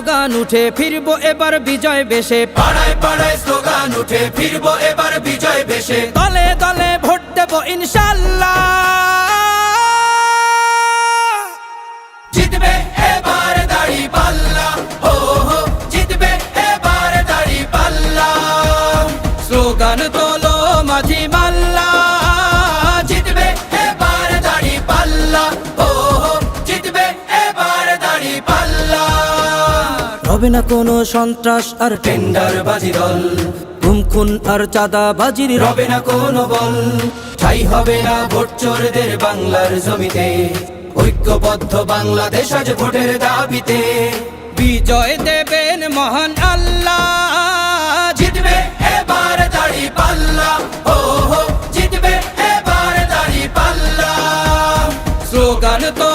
Slogan উঠে ফিরবো এবার বিজয় বেশে। পাড়ায় পাড়ায় স্লোগান উঠে ফিরবো এবার বিজয় বেশে। দলে দলে ভোট দেবো ইনশাল্লাহ। জিতবে এবার দাড়ি পাল্লা হো হো জিতবে এবার দাড়ি পাল্লা। স্লোগান তোলো মাঝি মাল্লা। হবে না কোনো সন্ত্রাস আর টেন্ডার বাজি দল। খুন আর চাঁদা বাজির রবে না কোনো বল। ঠাই হবে না ভোট চোরদের বাংলার জমিতে। ঐক্যবদ্ধ বাংলাদেশ আজ ভোটের দাবিতে। বিজয় দেবেন মহান আল্লাহ। জিতবে এবার দাড়ি পাল্লা। ও হো, জিতবে এবার দাড়ি পাল্লা। স্লোগান তোলো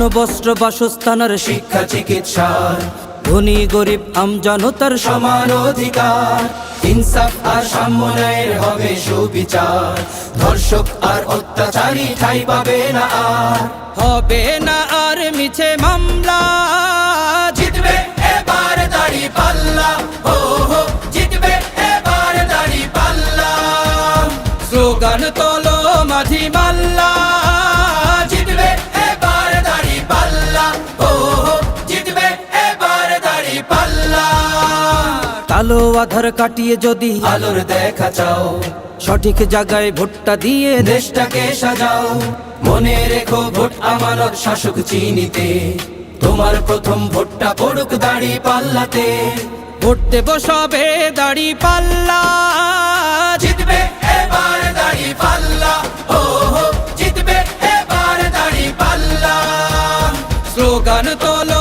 অন্ন বস্ত্র বাসস্থানের শিক্ষা, চিকিৎসার। ধনী, গরিব আমজনতার সমান অধিকার। ইনসাফ আর সাম্যের হবে সুবিচার। ধর্ষক আর অত্যাচারী ঠাই পাবে না আর। হবে না আর মিছে মামলা। জিতবে এবার দাড়ি পাল্লা। ও হো, জিতবে এবার দাড়ি পাল্লা। স্লোগান মাঝি মাল্লা। কালো আধার কাটিয়ে যদি আলোর দেখা চাও। সঠিক জায়গায় ভোটটা দিয়ে দেশটাকে সাজাও। মনে রেখো ভোট আমানত শাসক চিনিতে। তোমার প্রথম ভোটটা পড়ুক দাড়ি পাল্লাতে। ভোট দেব সবে দাড়ি পাল্লা। জিতবে এবার দাড়ি পাল্লা। ও জিতবে এবার দাড়ি পাল্লা। স্লোগান তোলো